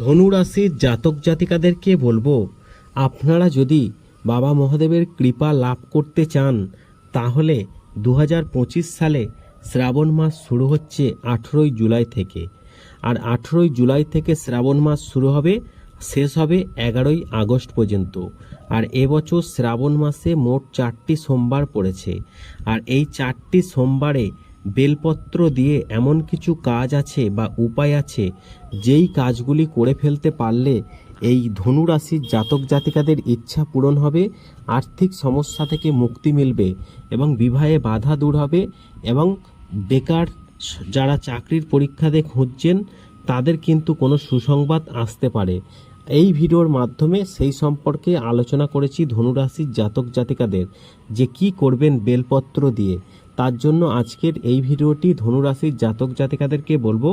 ধনুরাশির জাতক জাতিকাদেরকে বলব, আপনারা যদি বাবা মহাদেবের কৃপা লাভ করতে চান, তাহলে দু হাজার পঁচিশ সালে শ্রাবণ মাস শুরু হচ্ছে আঠেরোই জুলাই থেকে। আর আঠেরোই জুলাই থেকে শ্রাবণ মাস শুরু হবে, শেষ হবে এগারোই আগস্ট পর্যন্ত। আর এবছর শ্রাবণ মাসে মোট চারটি সোমবার পড়েছে। আর এই চারটি সোমবারে বেলপত্র দিয়ে এমন কিছু কাজ আছে বা উপায় আছে যেই কাজগুলি করে ফেলতে পারলে এই ধনুরাশির জাতক জাতিকাদের ইচ্ছা পূরণ হবে, আর্থিক সমস্যা থেকে মুক্তি মিলবে এবং বিবাহে বাধা দূর হবে এবং বেকার যারা চাকরির পরীক্ষাতে খুঁজছেন তাদের কিন্তু কোনো সুসংবাদ আসতে পারে। এই ভিডিওর মাধ্যমে সেই সম্পর্কে আলোচনা করেছি ধনুরাশির জাতক জাতিকাদের যে কি করবেন বেলপত্র দিয়ে। তার জন্য আজকের এই ভিডিওটি ধনুরাশির জাতক জাতিকাদেরকে বলব,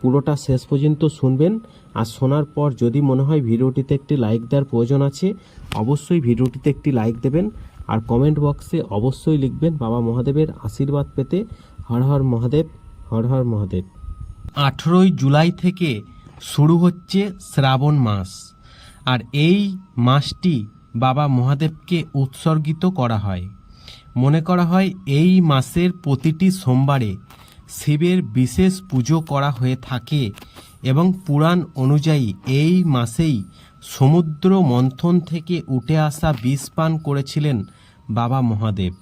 পুরোটা শেষ পর্যন্ত শুনবেন। আর শোনার পর যদি মনে হয় ভিডিওটিতে একটি লাইক দেওয়ার প্রয়োজন আছে, অবশ্যই ভিডিওটিতে একটি লাইক দেবেন। আর কমেন্ট বক্সে অবশ্যই লিখবেন বাবা মহাদেবের আশীর্বাদ পেতে। হর হর মহাদেব, হর হর মহাদেব। আঠেরোই জুলাই থেকে শুরু হচ্ছে শ্রাবণ মাস। আর এই মাসটি বাবা মহাদেবকে উৎসর্গিত করা হয়। মনে করা হয় এই মাসের প্রতিটি সোমবারে শিবের বিশেষ পুজো করা হয়ে থাকে এবং পুরাণ অনুযায়ী এই মাসেই সমুদ্র মন্থন থেকে উঠে আসা বিষ পান করেছিলেন বাবা মহাদেব।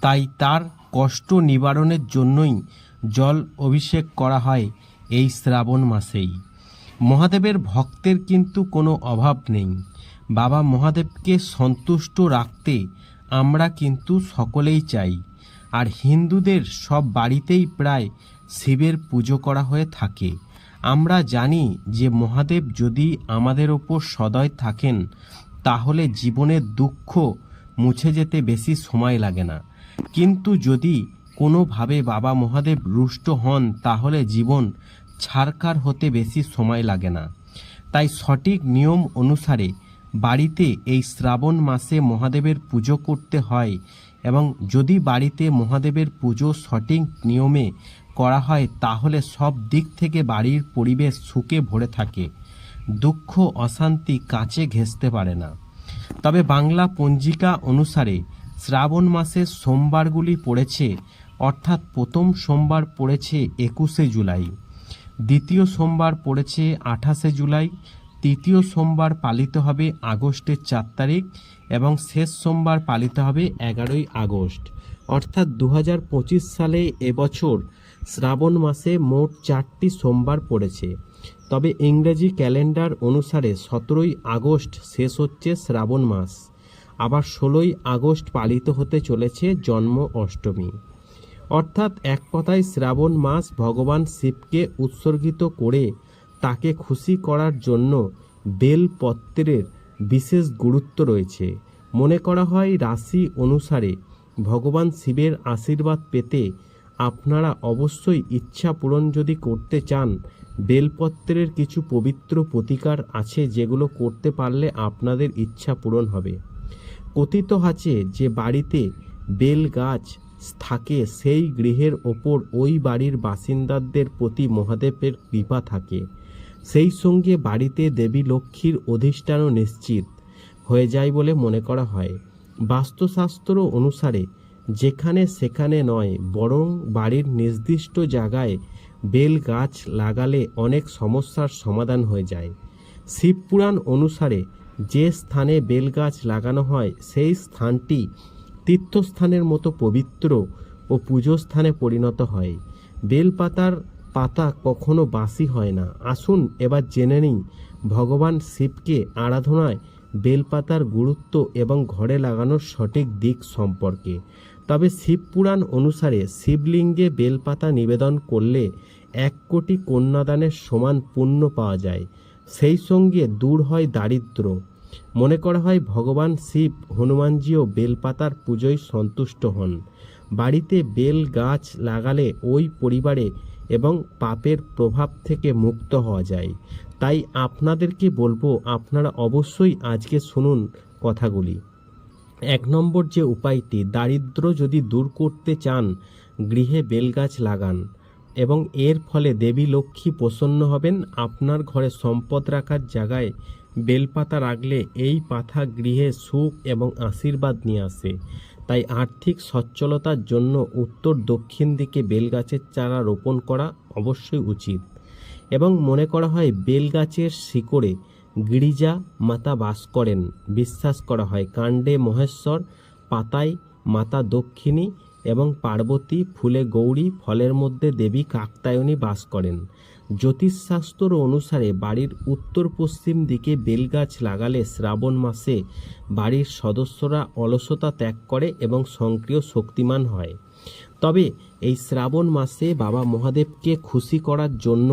তাই তার কষ্ট নিবারণের জন্যই জল অভিষেক করা হয় এই শ্রাবণ মাসেই। মহাদেবের ভক্তের কিন্তু কোনো অভাব নেই। বাবা মহাদেবকে সন্তুষ্ট রাখতে আমরা কিন্তু সকলেই চাই। আর হিন্দুদের সব বাড়িতেই প্রায় শিবের পুজো করা হয়ে থাকে। আমরা জানি যে মহাদেব যদি আমাদের ওপর সদয় থাকেন, তাহলে জীবনের দুঃখ মুছে যেতে বেশি সময় লাগে না। কিন্তু যদি কোনোভাবে বাবা মহাদেব রুষ্ট হন, তাহলে জীবন ছারকার হতে বেশি সময় লাগে না। তাই সঠিক নিয়ম অনুসারে বাড়িতে এই শ্রাবণ মাসে মহাদেবের পুজো করতে হয় এবং যদি বাড়িতে মহাদেবের পুজো সঠিক নিয়মে করা হয়, তাহলে সব দিক থেকে বাড়ির পরিবেশ সুখে ভরে থাকে। দুঃখ, অশান্তি কাছে ঘেঁষতে পারে না। তবে বাংলা পঞ্জিকা অনুসারে শ্রাবণ মাসের সোমবারগুলি পড়েছে, অর্থাৎ প্রথম সোমবার পড়েছে একুশে জুলাই। দ্বিতীয় সোমবার পড়েছে আঠাশে জুলাই। তৃতীয় সোমবার পালিত হবে আগস্টের চার তারিখ এবং শেষ সোমবার পালিত হবে এগারোই আগস্ট। অর্থাৎ দু হাজার পঁচিশ সালে এবছর শ্রাবণ মাসে মোট চারটি সোমবার পড়েছে। তবে ইংরেজি ক্যালেন্ডার অনুসারে সতেরোই আগস্ট শেষ হচ্ছে শ্রাবণ মাস। আবার ষোলোই আগস্ট পালিত হতে চলেছে জন্ম অষ্টমী। অর্থাৎ এক কথায় শ্রাবণ মাস ভগবান শিবকে উৎসর্গিত করে তাকে খুশি করার জন্য বেলপত্রের বিশেষ গুরুত্ব রয়েছে। মনে করা হয়, রাশি অনুসারে ভগবান শিবের আশীর্বাদ পেতে আপনারা অবশ্যই ইচ্ছা পূরণ যদি করতে চান, বেলপত্রের কিছু পবিত্র প্রতিকার আছে যেগুলো করতে পারলে আপনাদের ইচ্ছা পূরণ হবে। কথিত আছে যে বাড়িতে বেল গাছ থাকে, সেই গৃহের ওপর ওই বাড়ির বাসিন্দাদের প্রতি মহাদেবের কৃপা থাকে। সেই সঙ্গে বাড়িতে দেবী লক্ষ্মীর অধিষ্ঠানও নিশ্চিত হয়ে যায় বলে মনে করা হয়। বাস্তুশাস্ত্র অনুসারে যেখানে সেখানে নয়, বরং বাড়ির নির্দিষ্ট জায়গায় বেল গাছ লাগালে অনেক সমস্যার সমাধান হয়ে যায়। শিবপুরাণ অনুসারে যে স্থানে বেল গাছ লাগানো হয়, সেই স্থানটি তীর্থস্থানের মতো পবিত্র ও পুজো স্থানে পরিণত হয়। বেলপাতার পাতা কখনো বাসি হয় না। আসুন এবার জেনে নিই, ভগবান শিবকে আরাধনায় বেলপাতার গুরুত্ব এবং ঘরে লাগানোর সঠিক দিক সম্পর্কে। তবে শিবপুরাণ অনুসারে শিবলিঙ্গে বেলপাতা নিবেদন করলে এক কোটি কন্যাদানের সমান পুণ্য পাওয়া যায়। সেই সঙ্গে দূর হয় দারিদ্র মনে করা হয় ভগবান শিব হনুমানজিও বেলপাতার পুজোয় সন্তুষ্ট হন। বাড়িতে বেল গাছ লাগালে ওই পরিবারে এবং পাপের প্রভাব থেকে মুক্ত হওয়া যায়। তাই আপনাদেরকে বলব, আপনারা অবশ্যই আজকে শুনুন কথাগুলি। এক নম্বর যে উপায়টি, দারিদ্র যদি দূর করতে চান, গৃহে বেলগাছ লাগান এবং এর ফলে দেবী লক্ষ্মী প্রসন্ন হবেন। আপনার ঘরে সম্পদ রাখার জায়গায় বেলপাতা রাখলে এই পাতা গৃহে সুখ এবং আশীর্বাদ নিয়ে আসে। তাই আর্থিক সচ্ছলতার জন্য উত্তর দক্ষিণ দিকে বেলগাছের চারা রোপণ করা অবশ্যই উচিত। এবং মনে করা হয়, বেলগাছের শিকড়ে গিরিজা মাতা বাস করেন। বিশ্বাস করা হয়, কাণ্ডে মহেশ্বর, পাতায় মাতা দক্ষিণী এবং পার্বতী ফুলে গৌরী ফলের মধ্যে দেবী কাকতায়নী বাস করেন। জ্যোতিষশাস্ত্র অনুসারে বাড়ির উত্তর পশ্চিম দিকে বেলগাছ লাগালে শ্রাবণ মাসে বাড়ির সদস্যরা অলসতা ত্যাগ করে এবং সক্রিয় শক্তিমান হয়। তবে এই শ্রাবণ মাসে বাবা মহাদেবকে খুশি করার জন্য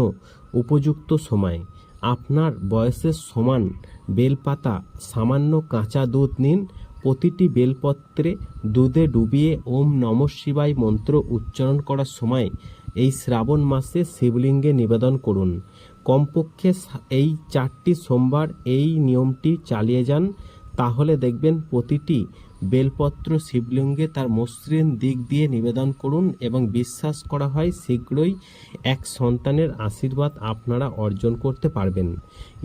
উপযুক্ত সময়। আপনার বয়সের সমান বেলপাতা, সামান্য কাঁচা দুধ নিন, প্রতিটি বেলপত্রে দুধে ডুবিয়ে ওম নম শিবায় মন্ত্র উচ্চারণ করার সময় এই শ্রাবণ মাসে শিবলিঙ্গে নিবেদন করুন। কমপক্ষে এই চারটি সোমবার এই নিয়মটি চালিয়ে যান, তাহলে দেখবেন প্রতিটি বেলপত্র শিবলিঙ্গে তার মসৃণ দিক দিয়ে নিবেদন করুন এবং বিশ্বাস করা হয় শীঘ্রই এক সন্তানের আশীর্বাদ আপনারা অর্জন করতে পারবেন।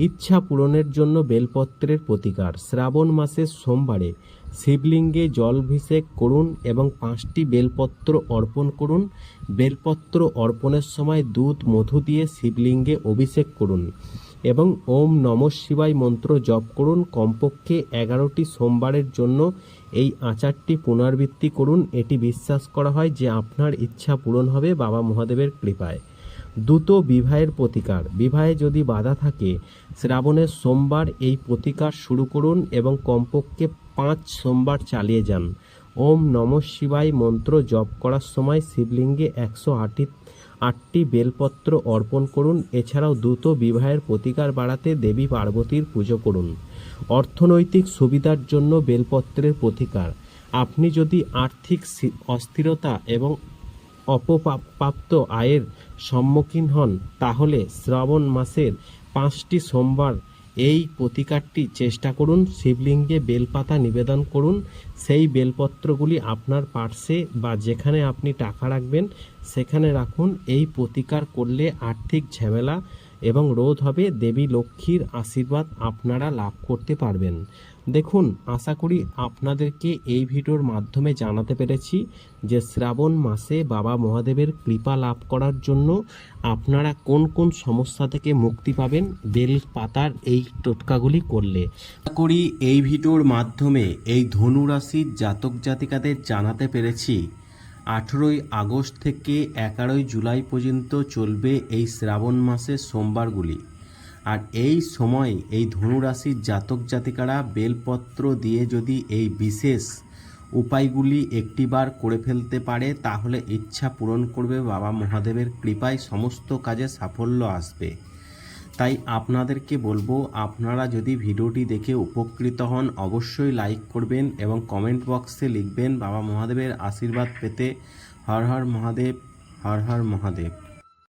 ইচ্ছা পূরণের জন্য বেলপত্রের প্রতিকার। শ্রাবণ মাসের সোমবারে শিবলিঙ্গে জলভিষেক করুন এবং পাঁচটি বেলপত্র অর্পণ করুন। বেলপত্র অর্পণের সময় দুধ, মধু দিয়ে শিবলিঙ্গে অভিষেক করুন এবং ওম নম শিবায় মন্ত্র জপ করুন। কমপক্ষে এগারোটি সোমবারের জন্য এই আচারটি পুনরাবৃত্তি করুন। এটি বিশ্বাস করা হয় যে আপনার ইচ্ছা পূরণ হবে বাবা মহাদেবের কৃপায়। দ্রুত বিবাহের প্রতিকার। বিবাহে যদি বাধা থাকে, শ্রাবণের সোমবার এই প্রতিকার শুরু করুন এবং কমপক্ষে পাঁচ সোমবার চালিয়ে যান। ওম নম শিবায় মন্ত্র জপ করার সময় শিবলিঙ্গে একশো আটটি আটটি বেলপত্র অর্পণ করুন। এছাড়াও দ্রুত বিবাহের প্রতিকার বাড়াতে দেবী পার্বতীর পুজো করুন। অর্থনৈতিক সুবিধার জন্য বেলপত্রের প্রতিকার। আপনি যদি আর্থিক অস্থিরতা এবং অপপ্রাপ্ত আয়ের সম্মুখীন হন, তাহলে শ্রাবণ মাসের পাঁচটি সোমবার এই প্রতিকারটি চেষ্টা করুন, শিবলিঙ্গে বেলপাতা নিবেদন করুন। সেই বেলপত্রগুলি আপনার পার্সে বা যেখানে আপনি টাকা রাখবেন, সেখানে রাখুন। এই প্রতিকার করলে আর্থিক ঝামেলা এবং রোধ হবে। দেবী লক্ষ্মীর আশীর্বাদ আপনারা লাভ করতে পারবেন। দেখুন, আশা করি আপনাদেরকে এই ভিডিওর মাধ্যমে জানাতে পেরেছি যে শ্রাবণ মাসে বাবা মহাদেবের কৃপা লাভ করার জন্য আপনারা কোন কোন সমস্যা থেকে মুক্তি পাবেন, বেল পাতার এই টোটকাগুলি করলে। আশা করি এই ভিডিওর মাধ্যমে এই ধনু রাশির জাতক জাতিকাদের জানাতে পেরেছি, আঠেরোই আগস্ট থেকে এগারোই জুলাই পর্যন্ত চলবে এই শ্রাবণ মাসের সোমবারগুলি। আর এই সময় এই ধনুরাশির জাতক জাতিকারা বেলপত্র দিয়ে যদি এই বিশেষ উপায়গুলি একটিবার করে ফেলতে পারে, তাহলে ইচ্ছা পূরণ করবে বাবা মহাদেবের কৃপায় সমস্ত কাজে সাফল্য আসবে। তাই আপনাদেরকে বলব, আপনারা যদি ভিডিওটি দেখে উপকৃত হন, অবশ্যই লাইক করবেন এবং কমেন্ট বক্সে লিখবেন, বাবা মহাদেবের আশীর্বাদ পেতে হর হর মহাদেব, হর হর মহাদেব।